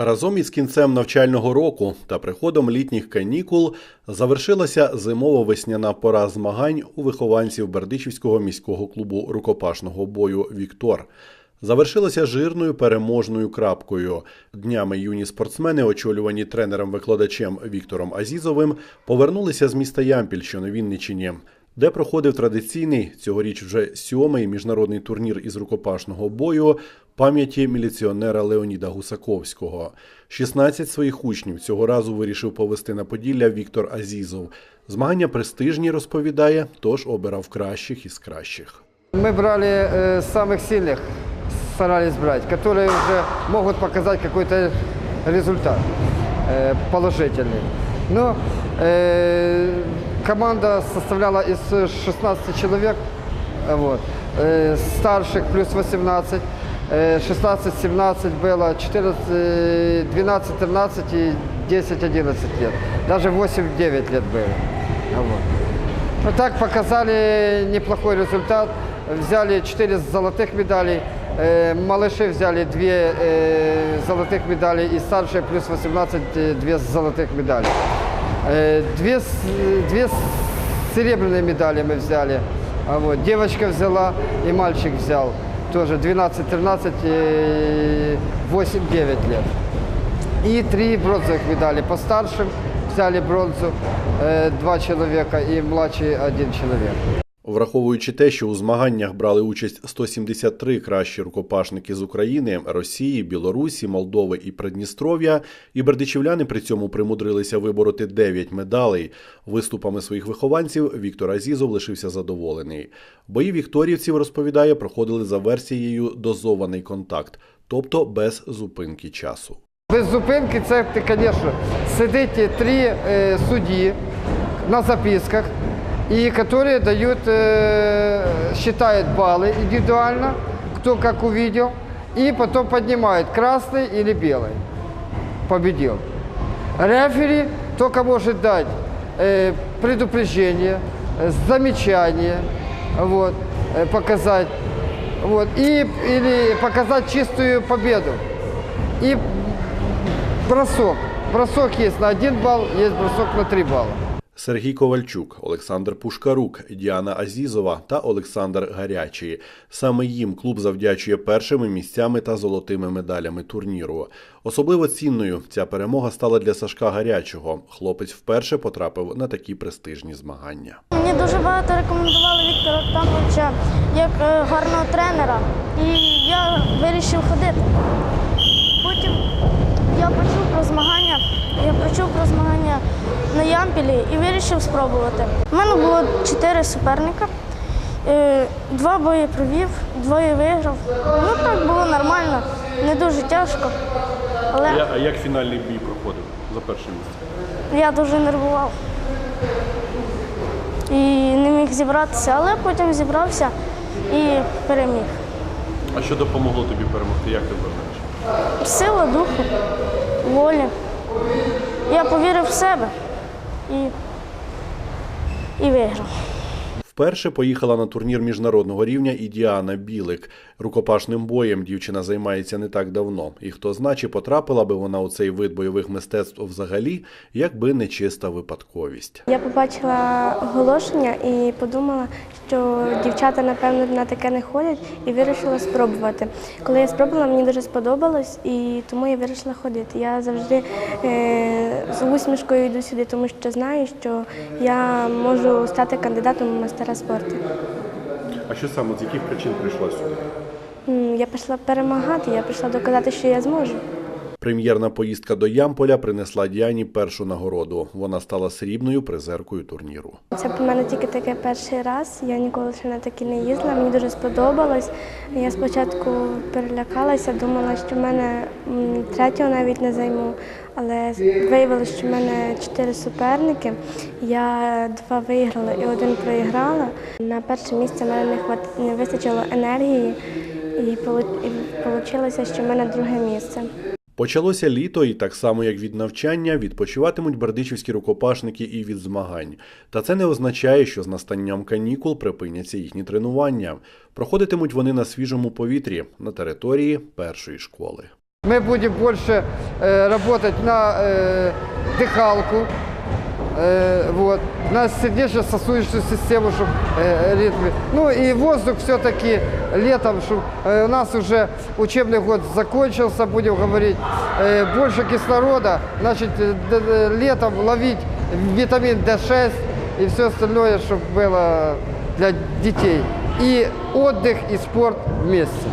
Разом із кінцем навчального року та приходом літніх канікул завершилася зимово-весняна пора змагань у вихованців Бердичівського міського клубу рукопашного бою Віктор. Завершилася жирною переможною крапкою. Днями юні спортсмени, очолювані тренером-викладачем Віктором Азізовим, повернулися з міста Ямпіль, що на Вінниччині, де проходив традиційний цьогоріч вже сьомий міжнародний турнір із рукопашного бою пам'яті міліціонера Леоніда Гусаковського. 16 своїх учнів цього разу вирішив повести на Поділля Віктор Азізов. Змагання престижні розповідає, тож обирав кращих із кращих. Мы брали э, самых сильных, старались брать, которые уже могут показать какой-то результат э, положительный. Но э, команда составляла из 16 человек, э, вот, э, старших плюс 18, э, 16-17 было, 14, э, 12-13 и 10-11 лет. Даже 8-9 лет было. Вот. Ну, так показали неплохой результат. Взяли 4 золотых медалей. Э, Малыши взяли 2 э, золотых медали и старшие плюс 18 э, 2 золотых медали. Э, Две, с- две с- серебряные медали мы взяли. А вот, девочка взяла и мальчик взял. Тоже 12-13 и 8-9 лет. И три бронзовых медали. По старшим взяли бронзу э, два человека и младший один человек. Враховуючи те, що у змаганнях брали участь 173 кращі рукопашники з України, Росії, Білорусі, Молдови і Придністров'я, і бердичівляни при цьому примудрилися вибороти 9 медалей. Виступами своїх вихованців Віктор Азізов лишився задоволений. Бої вікторівців розповідає, проходили за версією дозований контакт, тобто без зупинки часу. Без зупинки це, звісно, сидить три е, судді на записках, і які дають, е, считают баллы индивидуально, кто как увидел, и потом поднимают, красный или белый победил. Рефери только может дать э, предупреждение, э, замечание, вот, э, показать, вот, и, или показать чистую победу. И бросок. Бросок есть на один балл, есть бросок на три балла. Сергій Ковальчук, Олександр Пушкарук, Діана Азізова та Олександр Гарячий. Саме їм клуб завдячує першими місцями та золотими медалями турніру. Особливо цінною ця перемога стала для Сашка Гарячого. Хлопець вперше потрапив на такі престижні змагання. Мені дуже багато рекомендували Віктора Октановича як е, гарного тренера, і я вирішив ходити. Потім я почув про змагання, я почув про змагання на Ямпілі і вирішив спробувати. У мене було чотири суперника. Е, Два бої провів, двоє виграв. Ну так було нормально, не дуже тяжко. Але А як фінальний бій проходив за перше місце? я дуже нервував і не міг зібратися, але потім зібрався і переміг. А що допомогло тобі перемогти? Як ти вважаєш? Сила духу, волі. Я повірив в себе і, і виграв. Вперше поїхала на турнір міжнародного рівня і Діана Білик. Рукопашним боєм дівчина займається не так давно. І хто зна, чи потрапила би вона у цей вид бойових мистецтв взагалі, якби не чиста випадковість. Я побачила оголошення і подумала, що дівчата, напевно, на таке не ходять, і вирішила спробувати. Коли я спробувала, мені дуже сподобалось, і тому я вирішила ходити. Я завжди е, з усмішкою йду сюди, тому що знаю, що я можу стати кандидатом у мастера спорту. А що саме з яких причин прийшла сюди? Я прийшла перемагати, я прийшла доказати, що я зможу. Прем'єрна поїздка до Ямполя принесла Діані першу нагороду. Вона стала срібною призеркою турніру. Це в мене тільки таке перший раз. Я ніколи ще на такі не їздила. Мені дуже сподобалось. Я спочатку перелякалася, думала, що в мене третього навіть не займу. Але виявилося, що в мене чотири суперники. Я два виграла і один проіграла. На перше місце мене не хват... не вистачило енергії, і вийшло, що в мене друге місце. Почалося літо, і так само як від навчання, відпочиватимуть бердичівські рукопашники і від змагань. Та це не означає, що з настанням канікул припиняться їхні тренування. Проходитимуть вони на свіжому повітрі на території першої школи. Мы будем больше э, работать на э, дыхалку, э, вот, на сердечно-сосудистую систему, чтобы э, ритмы. Ну и воздух все-таки летом, чтобы э, у нас уже учебный год закончился, будем говорить, э, больше кислорода, значит, э, д- д- летом ловить витамин D6 и все остальное, чтобы было для детей. И отдых, и спорт вместе.